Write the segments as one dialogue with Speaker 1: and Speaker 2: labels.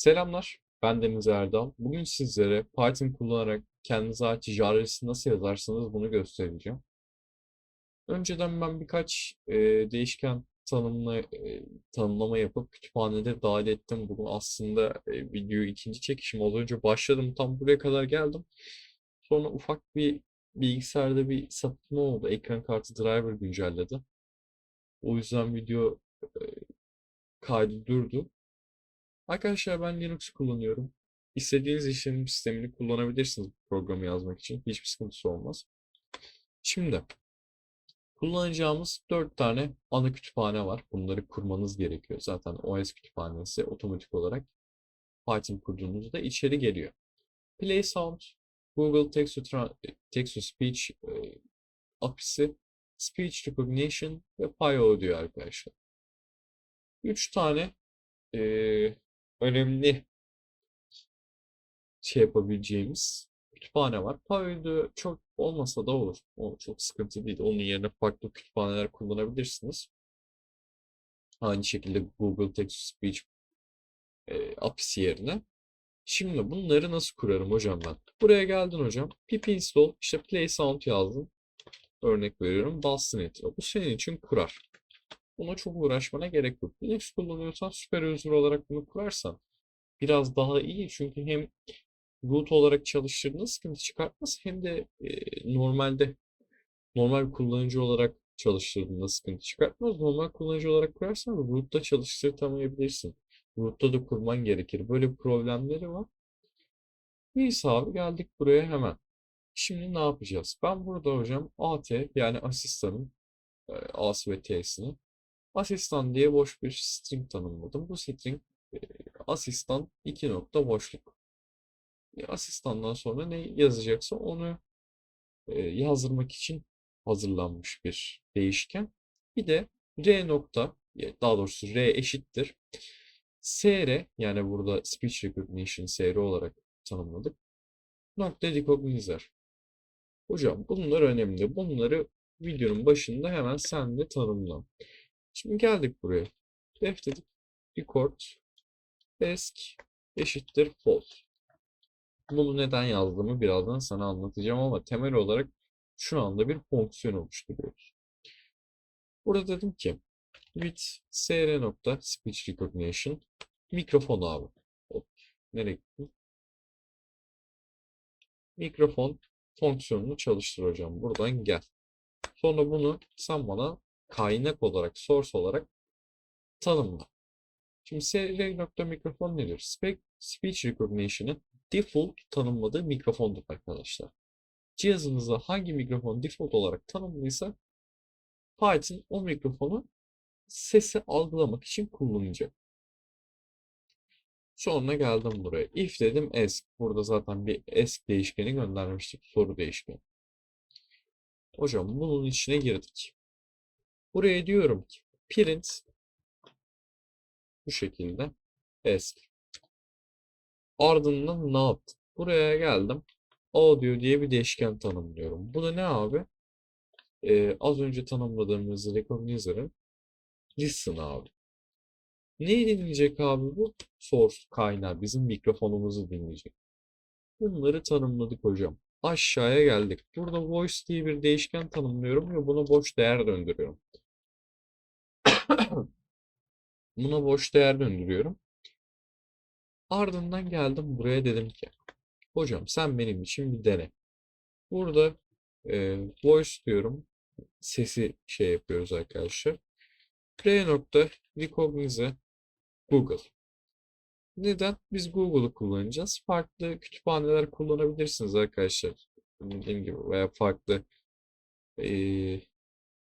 Speaker 1: Selamlar, ben Deniz Erdal. Bugün sizlere Python kullanarak kendinize ait ticareti nasıl yazarsınız bunu göstereceğim. Önceden ben birkaç e, değişken tanımla, e, tanımlama yapıp kütüphanede dahil ettim. Bunu aslında e, videoyu ikinci çekişim önce başladım. Tam buraya kadar geldim. Sonra ufak bir bilgisayarda bir sapıtma oldu. Ekran kartı driver güncelledi. O yüzden video e, kaydı durdu. Arkadaşlar ben Linux kullanıyorum. İstediğiniz işletim sistemini kullanabilirsiniz programı yazmak için. Hiçbir sıkıntısı olmaz. Şimdi kullanacağımız 4 tane ana kütüphane var. Bunları kurmanız gerekiyor. Zaten OS kütüphanesi otomatik olarak Python kurduğunuzda içeri geliyor. Play Sound, Google Text to Speech e, API'si, Speech Recognition ve PyAudio arkadaşlar. 3 tane e, önemli şey yapabileceğimiz kütüphane var. Python'da çok olmasa da olur. O çok sıkıntı değil. Onun yerine farklı kütüphaneler kullanabilirsiniz. Aynı şekilde Google Text to Speech e, API'si yerine. Şimdi bunları nasıl kurarım hocam ben? Buraya geldin hocam. pip install işte play sound yazdım. Örnek veriyorum. Bastın enter. Bu senin için kurar. Buna çok uğraşmana gerek yok. Linux kullanıyorsan süper user olarak bunu kurarsan biraz daha iyi. Çünkü hem root olarak çalıştırdığında sıkıntı çıkartmaz hem de e, normalde normal kullanıcı olarak çalıştırdığında sıkıntı çıkartmaz. Normal kullanıcı olarak kurarsan root'ta çalıştırtamayabilirsin. Root'ta da kurman gerekir. Böyle problemleri var. Neyse abi geldik buraya hemen. Şimdi ne yapacağız? Ben burada hocam AT yani asistanın e, A'sı ve T'sini asistan diye boş bir string tanımladım. Bu string e, asistan iki nokta boşluk. E, asistandan sonra ne yazacaksa onu e, yazdırmak için hazırlanmış bir değişken. Bir de r nokta daha doğrusu r eşittir sr yani burada speech recognition sr olarak tanımladık. Nokta recognizer. Hocam bunlar önemli. Bunları videonun başında hemen sen de tanımla. Şimdi geldik buraya. Def dedik. Record ask eşittir false. Bunu neden yazdığımı birazdan sana anlatacağım ama temel olarak şu anda bir fonksiyon oluşturuyoruz. Burada dedim ki with sr nokta speech recognition mikrofon abi. Hop, nereye gittim? Mikrofon fonksiyonunu çalıştır hocam. Buradan gel. Sonra bunu sen bana kaynak olarak, source olarak tanımla. Şimdi sr.mikrofon nedir? Spe speech recognition'ın default tanımladığı mikrofondur arkadaşlar. Cihazınızda hangi mikrofon default olarak tanımlıysa Python o mikrofonu sesi algılamak için kullanacak. Sonra geldim buraya. If dedim ask. Burada zaten bir ask değişkeni göndermiştik. Soru değişkeni. Hocam bunun içine girdik. Buraya diyorum ki print bu şekilde ask. Ardından ne yaptım? Buraya geldim. Audio diye bir değişken tanımlıyorum. Bu da ne abi? Ee, az önce tanımladığımız recognizer'ın listen abi. Neyi dinleyecek abi bu? Source kaynağı. Bizim mikrofonumuzu dinleyecek. Bunları tanımladık hocam. Aşağıya geldik. Burada voice diye bir değişken tanımlıyorum ve buna boş değer döndürüyorum. Buna boş değer döndürüyorum. Ardından geldim buraya dedim ki hocam sen benim için bir dene. Burada e, voice diyorum. Sesi şey yapıyoruz arkadaşlar. R nokta recognize Google. Neden? Biz Google'u kullanacağız. Farklı kütüphaneler kullanabilirsiniz arkadaşlar. Dediğim gibi veya farklı e,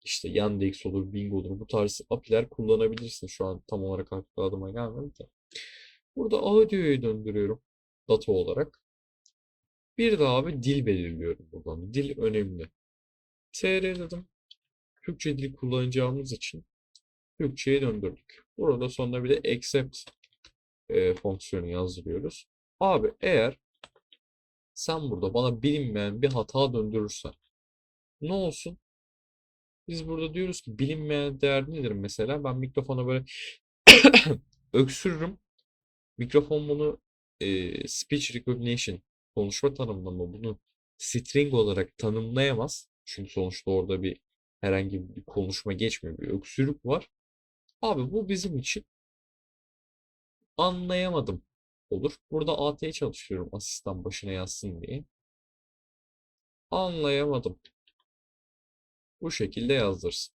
Speaker 1: işte Yandex olur, Bing olur bu tarz API'ler kullanabilirsin. Şu an tam olarak aklıma gelmedi de. Burada audio'yu döndürüyorum data olarak. Bir de abi dil belirliyorum buradan. Dil önemli. TR dedim. Türkçe dil kullanacağımız için Türkçe'ye döndürdük. Burada sonra bir de accept e, fonksiyonu yazdırıyoruz. Abi eğer sen burada bana bilinmeyen bir hata döndürürsen ne olsun? Biz burada diyoruz ki bilinmeyen değer nedir mesela? Ben mikrofona böyle öksürürüm. Mikrofon bunu e, speech recognition konuşma tanımlama bunu string olarak tanımlayamaz. Çünkü sonuçta orada bir herhangi bir konuşma geçmiyor. Bir öksürük var. Abi bu bizim için anlayamadım olur. Burada AT'yi çalışıyorum asistan başına yazsın diye. Anlayamadım. Bu şekilde yazdırsın.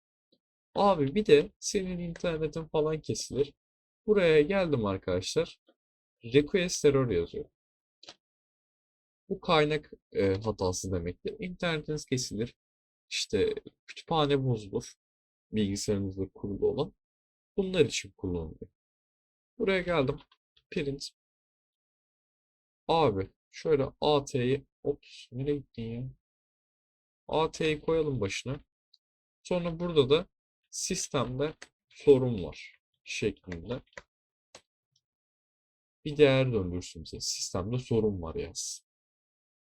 Speaker 1: Abi bir de senin internetin falan kesilir. Buraya geldim arkadaşlar. Request error yazıyor. Bu kaynak e, hatası demektir. İnternetiniz kesilir. İşte kütüphane bozulur. Bilgisayarınızda kurulu olan. Bunlar için kullanılıyor. Buraya geldim. Print. Abi şöyle AT'yi ops nereye gittin ya? AT'yi koyalım başına. Sonra burada da sistemde sorun var şeklinde bir değer döndürsün bize. Sistemde sorun var yaz.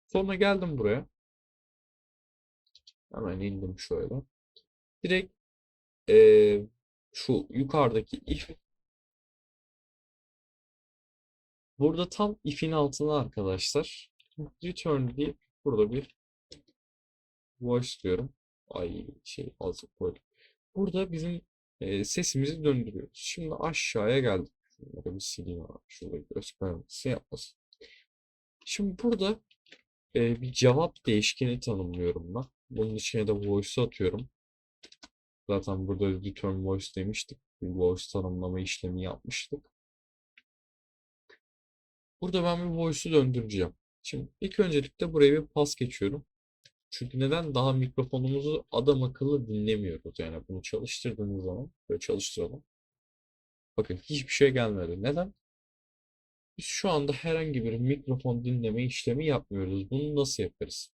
Speaker 1: Sonra geldim buraya. Hemen indim şöyle. Direkt eee, şu yukarıdaki if burada tam if'in altına arkadaşlar return deyip burada bir voice diyorum. Ay şey fazla koydum. Burada bizim e, sesimizi döndürüyoruz. Şimdi aşağıya geldik. Şunları bir sileyim abi. Şurada göz karartısı yapmasın. Şimdi burada e, bir cevap değişkeni tanımlıyorum ben. Bunun içine de voice'u atıyorum. Zaten burada return voice demiştik. Bir voice tanımlama işlemi yapmıştık. Burada ben bir voice'u döndüreceğim. Şimdi ilk öncelikle buraya bir pas geçiyorum. Çünkü neden? Daha mikrofonumuzu adam akıllı dinlemiyoruz. Yani bunu çalıştırdığımız zaman böyle çalıştıralım. Bakın hiçbir şey gelmedi. Neden? Biz şu anda herhangi bir mikrofon dinleme işlemi yapmıyoruz. Bunu nasıl yaparız?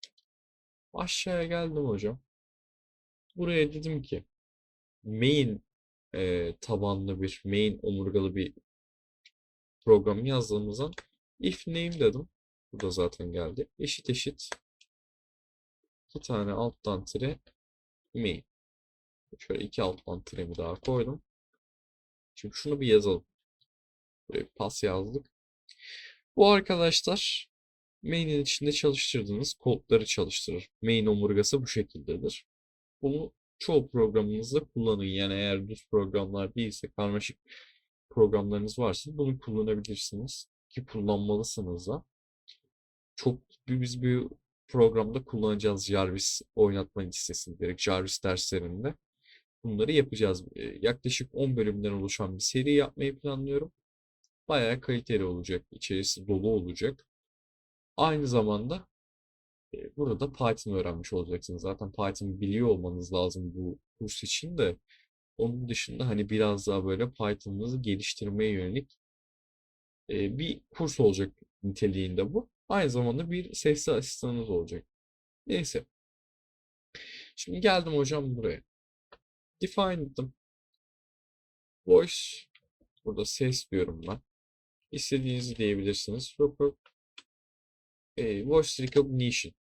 Speaker 1: Aşağıya geldim hocam. Buraya dedim ki main e, tabanlı bir main omurgalı bir program yazdığımızdan if name dedim. Bu da zaten geldi. Eşit eşit iki tane alttan tire main. Şöyle iki alttan tiremi daha koydum. Şimdi şunu bir yazalım. Buraya pas yazdık. Bu arkadaşlar main'in içinde çalıştırdığınız kodları çalıştırır. Main omurgası bu şekildedir. Bunu çoğu programınızda kullanın. Yani eğer düz programlar değilse, karmaşık programlarınız varsa bunu kullanabilirsiniz. Ki kullanmalısınız da. Çok biz bir programda kullanacağız Jarvis oynatma listesini direkt Jarvis derslerinde. Bunları yapacağız. Ee, Yaklaşık 10 bölümden oluşan bir seri yapmayı planlıyorum. Bayağı kaliteli olacak. İçerisi dolu olacak. Aynı zamanda e, burada Python öğrenmiş olacaksınız. Zaten Python biliyor olmanız lazım bu kurs için de. Onun dışında hani biraz daha böyle Python'ınızı geliştirmeye yönelik e, bir kurs olacak niteliğinde bu. Aynı zamanda bir sesli asistanınız olacak. Neyse. Şimdi geldim hocam buraya. Define dedim. Voice. Burada ses diyorum ben. İstediğinizi diyebilirsiniz. Yok. E, voice recognition.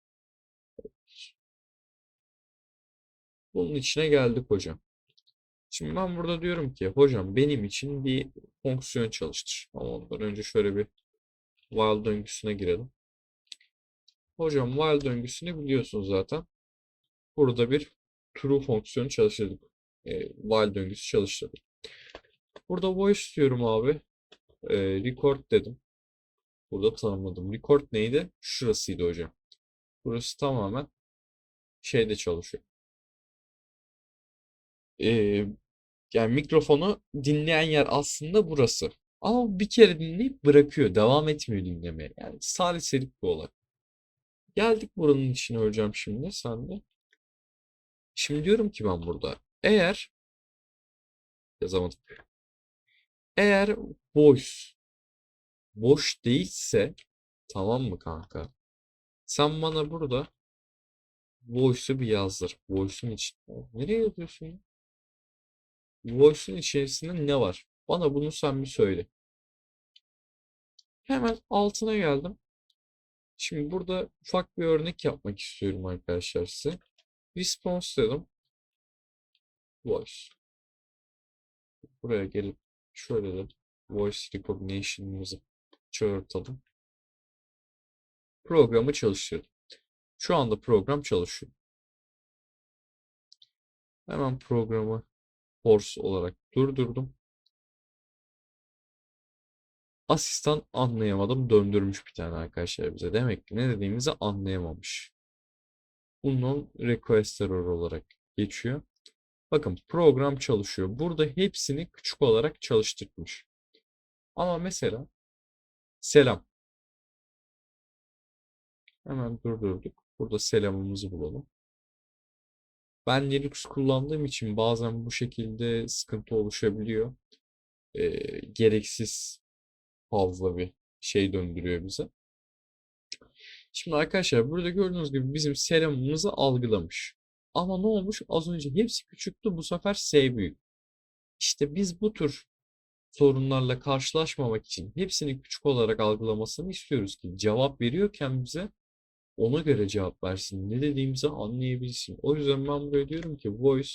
Speaker 1: Bunun içine geldik hocam. Şimdi ben burada diyorum ki hocam benim için bir fonksiyon çalıştır. Ama ondan önce şöyle bir while döngüsüne girelim. Hocam while döngüsünü biliyorsunuz zaten. Burada bir true fonksiyonu çalıştırdık. E, while döngüsü çalıştırdık. Burada voice diyorum abi. E, record dedim. Burada tanımladım. Record neydi? Şurasıydı hocam. Burası tamamen şeyde çalışıyor. Ee, yani mikrofonu dinleyen yer aslında burası. Ama bir kere dinleyip bırakıyor. Devam etmiyor dinlemeye. Yani saliselik bir olay. Geldik buranın içine hocam şimdi sen de. Şimdi diyorum ki ben burada. Eğer yazamadım. Eğer voice boş değilse tamam mı kanka? Sen bana burada voice'u bir yazdır. Voice'un için. Nereye yazıyorsun ya? Voice'un içerisinde ne var? Bana bunu sen bir söyle. Hemen altına geldim. Şimdi burada ufak bir örnek yapmak istiyorum arkadaşlar size. Response dedim. Voice. Buraya gelip şöyle dedim. voice recognition'ımızı çağırtalım. Programı çalıştırdım. Şu anda program çalışıyor. Hemen programı force olarak durdurdum. Asistan anlayamadım döndürmüş bir tane arkadaşlar bize. Demek ki ne dediğimizi anlayamamış. Bunun request error olarak geçiyor. Bakın program çalışıyor. Burada hepsini küçük olarak çalıştırmış. Ama mesela selam. Hemen durdurduk. Burada selamımızı bulalım. Ben Linux kullandığım için bazen bu şekilde sıkıntı oluşabiliyor. Ee, gereksiz fazla bir şey döndürüyor bize. Şimdi arkadaşlar burada gördüğünüz gibi bizim selamımızı algılamış. Ama ne olmuş? Az önce hepsi küçüktü. Bu sefer S büyük. İşte biz bu tür sorunlarla karşılaşmamak için hepsini küçük olarak algılamasını istiyoruz ki cevap veriyorken bize ona göre cevap versin. Ne dediğimizi anlayabilsin. O yüzden ben buraya diyorum ki voice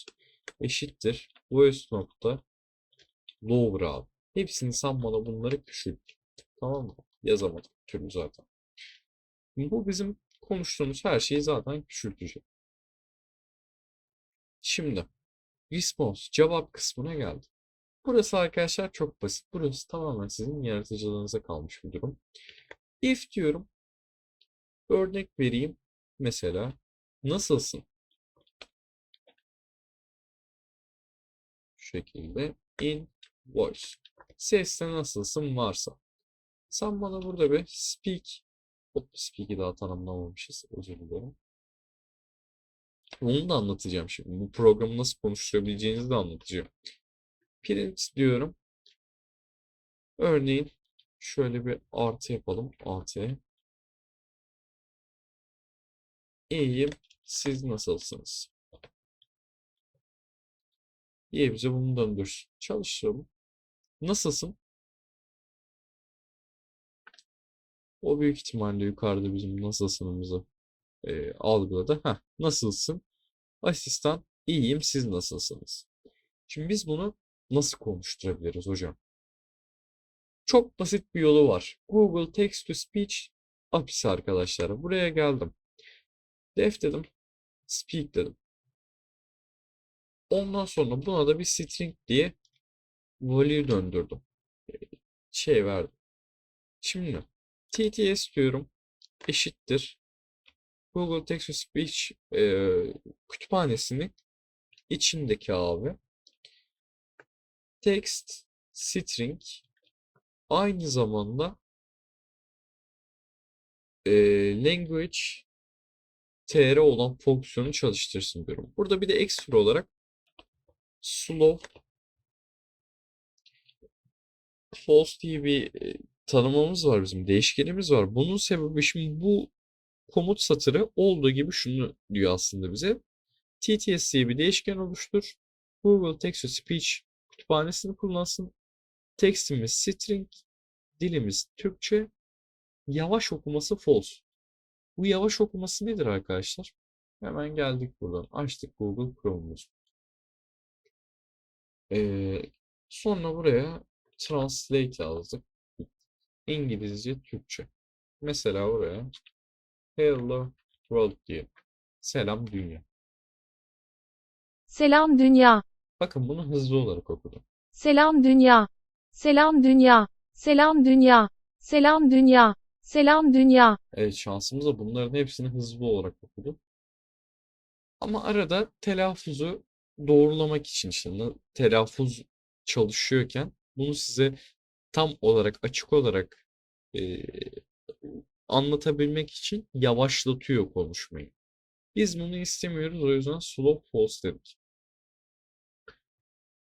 Speaker 1: eşittir voice nokta lower abi. Hepsini sen bana bunları küçült. Tamam mı? Yazamadım türlü zaten. Bu bizim konuştuğumuz her şeyi zaten küçültecek. Şimdi response cevap kısmına geldi. Burası arkadaşlar çok basit. Burası tamamen sizin yaratıcılığınıza kalmış bir durum. If diyorum. Örnek vereyim. Mesela nasılsın? Şu şekilde in voice. Seste nasılsın varsa. Sen bana burada bir speak Hop, speak'i daha tanımlamamışız. Özür dilerim. Onu da anlatacağım şimdi. Bu programı nasıl konuşturabileceğinizi de anlatacağım. Print diyorum. Örneğin şöyle bir artı yapalım. Artı. İyiyim. Siz nasılsınız? İyi bize bunu döndür. Çalıştıralım. Nasılsın? O büyük ihtimalle yukarıda bizim nasılsınımızı e, algıladı. Heh, nasılsın? Asistan iyiyim siz nasılsınız? Şimdi biz bunu nasıl konuşturabiliriz hocam? Çok basit bir yolu var. Google Text to Speech API'si arkadaşlar. Buraya geldim. Def dedim. Speak dedim. Ondan sonra buna da bir string diye value döndürdüm. Şey verdim. Şimdi TTS diyorum eşittir Google Text to Speech e, kütüphanesinin içindeki abi text string aynı zamanda e, language tr olan fonksiyonu çalıştırsın diyorum. Burada bir de ekstra olarak slow false diye bir tanımımız var bizim, değişkenimiz var. Bunun sebebi şimdi bu komut satırı olduğu gibi şunu diyor aslında bize. TTS diye bir değişken oluştur. Google Text to Speech kütüphanesini kullansın. Tekstimiz string, dilimiz Türkçe, yavaş okuması false. Bu yavaş okuması nedir arkadaşlar? Hemen geldik buradan. Açtık Google Chrome'umuzu. Ee, sonra buraya translate yazdık. İngilizce, Türkçe. Mesela oraya Hello World diye. Selam dünya.
Speaker 2: Selam dünya.
Speaker 1: Bakın bunu hızlı olarak okudum.
Speaker 2: Selam dünya. Selam dünya. Selam dünya. Selam dünya. Selam dünya.
Speaker 1: Evet şansımıza bunların hepsini hızlı olarak okudum. Ama arada telaffuzu doğrulamak için işte telaffuz çalışıyorken bunu size tam olarak açık olarak e, anlatabilmek için yavaşlatıyor konuşmayı. Biz bunu istemiyoruz o yüzden slow false dedik.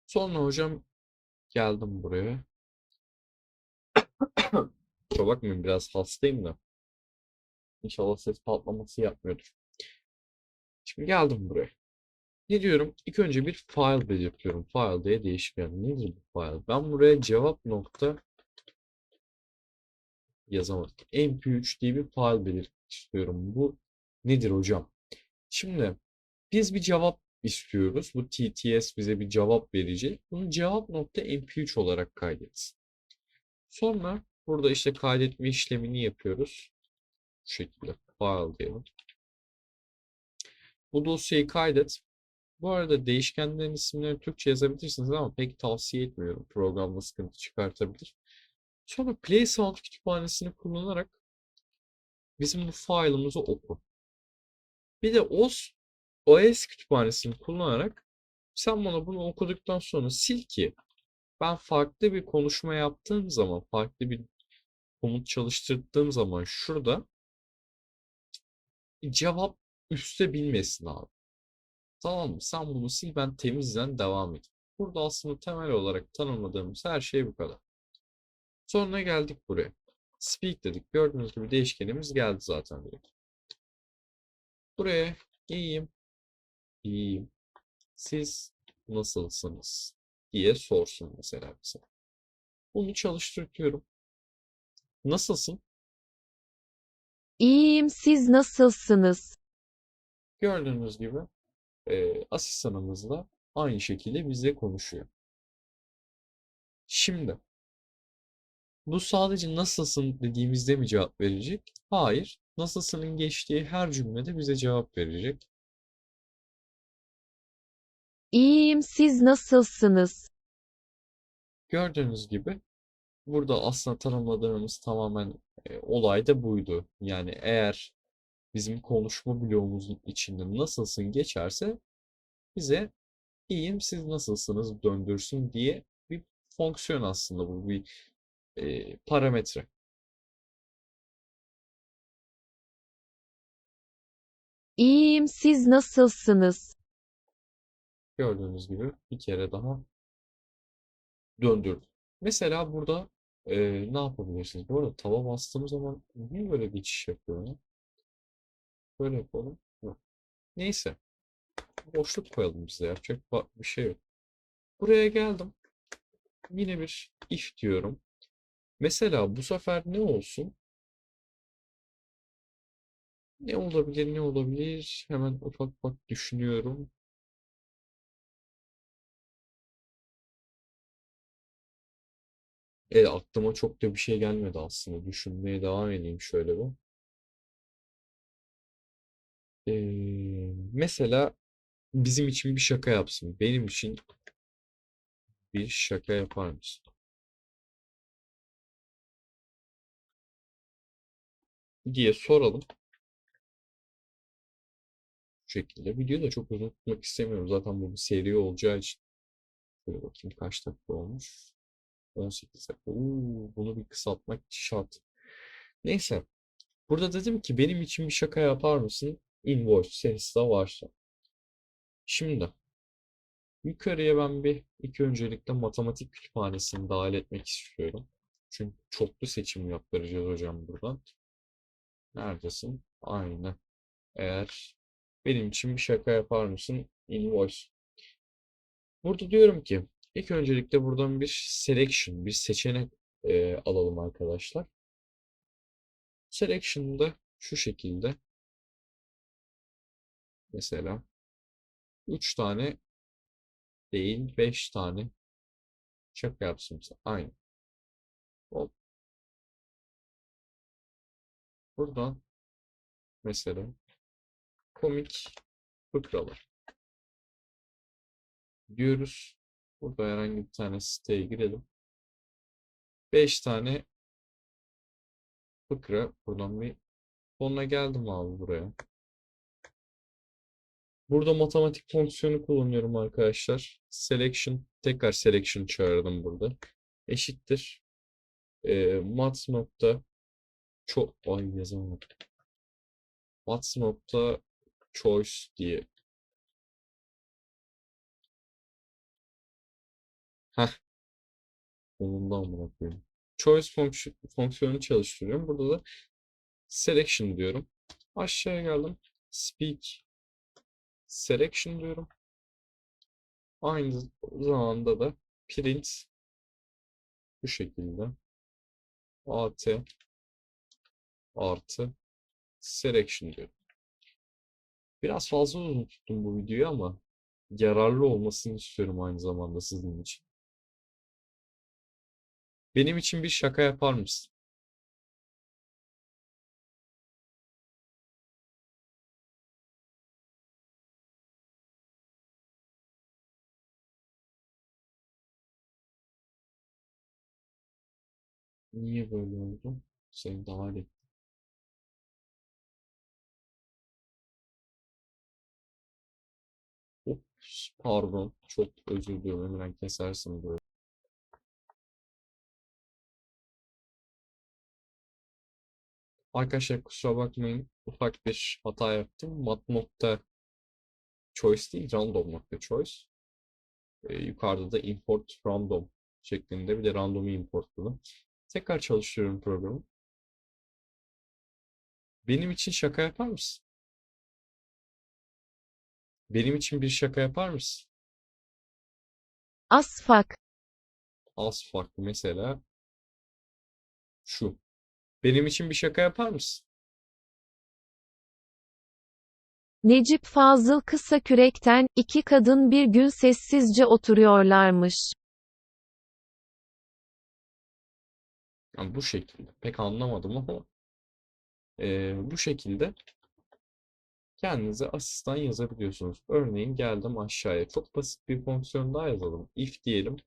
Speaker 1: Sonra hocam geldim buraya. Kusura bakmayın biraz hastayım da. İnşallah ses patlaması yapmıyordur. Şimdi geldim buraya. Ne diyorum? İlk önce bir file belirtiyorum. File diye değişken. Nedir bu file? Ben buraya cevap nokta yazamadım. mp3 diye bir file belirtmek istiyorum. Bu nedir hocam? Şimdi biz bir cevap istiyoruz. Bu TTS bize bir cevap verecek. Bunu cevap nokta mp3 olarak kaydetsin. Sonra burada işte kaydetme işlemini yapıyoruz. Bu şekilde file diyelim. Bu dosyayı kaydet. Bu arada değişkenlerin isimlerini Türkçe yazabilirsiniz ama pek tavsiye etmiyorum. Programda sıkıntı çıkartabilir. Sonra PlaySound kütüphanesini kullanarak bizim bu file'ımızı oku. Bir de OS, OS kütüphanesini kullanarak sen bana bunu okuduktan sonra sil ki ben farklı bir konuşma yaptığım zaman, farklı bir komut çalıştırdığım zaman şurada cevap üste bilmesin abi. Tamam mı? Sen bunu sil ben temizden devam edeyim. Burada aslında temel olarak tanımladığımız her şey bu kadar. Sonra geldik buraya. Speak dedik. Gördüğünüz gibi değişkenimiz geldi zaten direkt. Buraya iyiyim, iyiyim. Siz nasılsınız diye sorsun mesela bize. Bunu çalıştırıyorum. Nasılsın?
Speaker 2: İyiyim siz nasılsınız?
Speaker 1: Gördüğünüz gibi e, asistanımız da aynı şekilde bizle konuşuyor. Şimdi bu sadece nasılsın dediğimizde mi cevap verecek? Hayır. Nasılsının geçtiği her cümlede bize cevap verecek.
Speaker 2: İyiyim siz nasılsınız?
Speaker 1: Gördüğünüz gibi burada aslında tanımladığımız tamamen e, olay da buydu. Yani eğer bizim konuşma bloğumuzun içinde nasılsın geçerse bize iyiyim siz nasılsınız döndürsün diye bir fonksiyon aslında bu bir e, parametre.
Speaker 2: İyiyim siz nasılsınız?
Speaker 1: Gördüğünüz gibi bir kere daha döndürdüm. Mesela burada e, ne yapabilirsiniz? Bu arada tava bastığım zaman niye böyle geçiş yapıyor ya? Böyle yapalım. Neyse. Boşluk koyalım bize. Yapacak bir şey yok. Buraya geldim. Yine bir if diyorum. Mesela bu sefer ne olsun? Ne olabilir, ne olabilir? Hemen ufak ufak düşünüyorum. E, aklıma çok da bir şey gelmedi aslında. Düşünmeye devam edeyim şöyle bir. Ee, mesela bizim için bir şaka yapsın. Benim için bir şaka yapar mısın? diye soralım. Bu şekilde. Videoyu da çok uzun tutmak istemiyorum. Zaten bu bir seri olacağı için. Şöyle bakayım kaç dakika olmuş. 18 dakika. Oo, bunu bir kısaltmak şart. Neyse. Burada dedim ki benim için bir şaka yapar mısın? Invoice serisi de varsa. Şimdi yukarıya ben bir ilk öncelikle matematik kütüphanesini dahil etmek istiyorum. Çünkü çoklu seçim yaptıracağız hocam buradan. Neredesin? Aynen. Eğer benim için bir şaka yapar mısın? Invoice. Burada diyorum ki ilk öncelikle buradan bir selection, bir seçenek e, alalım arkadaşlar. Selection'da şu şekilde mesela 3 tane değil 5 tane şaka yapsın. Aynı. Hop. Buradan mesela komik fıkralar diyoruz. Burada herhangi bir tane siteye girelim. 5 tane fıkra. Buradan bir sonuna geldim abi buraya. Burada matematik fonksiyonu kullanıyorum arkadaşlar. Selection, tekrar selection çağırdım burada. Eşittir. E, mat nokta çok ay yazamadım. Mat nokta choice diye. Heh. Onundan bırakıyorum. Choice fonksiyon, fonksiyonu çalıştırıyorum. Burada da selection diyorum. Aşağıya geldim. Speak selection diyorum. Aynı zamanda da print bu şekilde at artı selection diyorum. Biraz fazla uzun tuttum bu videoyu ama yararlı olmasını istiyorum aynı zamanda sizin için. Benim için bir şaka yapar mısın? Niye böyle oldu? Seni dahil et. Ups, pardon. Çok özür diliyorum. Hemen kesersin böyle. Arkadaşlar kusura bakmayın. Ufak bir hata yaptım. Mat nokta choice değil, random nokta choice. Ee, yukarıda da import random şeklinde bir de random'u importladım. Tekrar çalıştırıyorum programı. Benim için şaka yapar mısın? Benim için bir şaka yapar mısın?
Speaker 2: Asfak.
Speaker 1: Az farklı mesela şu. Benim için bir şaka yapar mısın?
Speaker 2: Necip Fazıl Kısakürek'ten iki kadın bir gün sessizce oturuyorlarmış.
Speaker 1: Yani bu şekilde. Pek anlamadım ama eee, bu şekilde kendinize asistan yazabiliyorsunuz. Örneğin geldim aşağıya. Çok basit bir fonksiyon daha yazalım. If diyelim.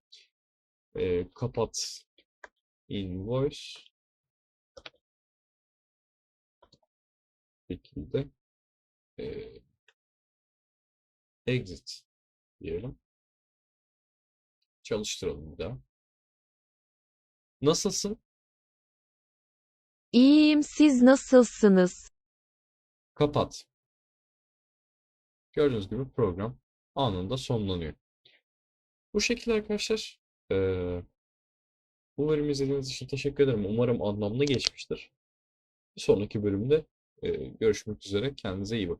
Speaker 1: eee, kapat invoice şekilde eee, exit diyelim. Çalıştıralım bir daha. Nasılsın?
Speaker 2: İyiyim siz nasılsınız?
Speaker 1: Kapat. Gördüğünüz gibi program anında sonlanıyor. Bu şekilde arkadaşlar eee bu bölümü izlediğiniz için teşekkür ederim. Umarım anlamlı geçmiştir. Bir sonraki bölümde eee, görüşmek üzere. Kendinize iyi bakın.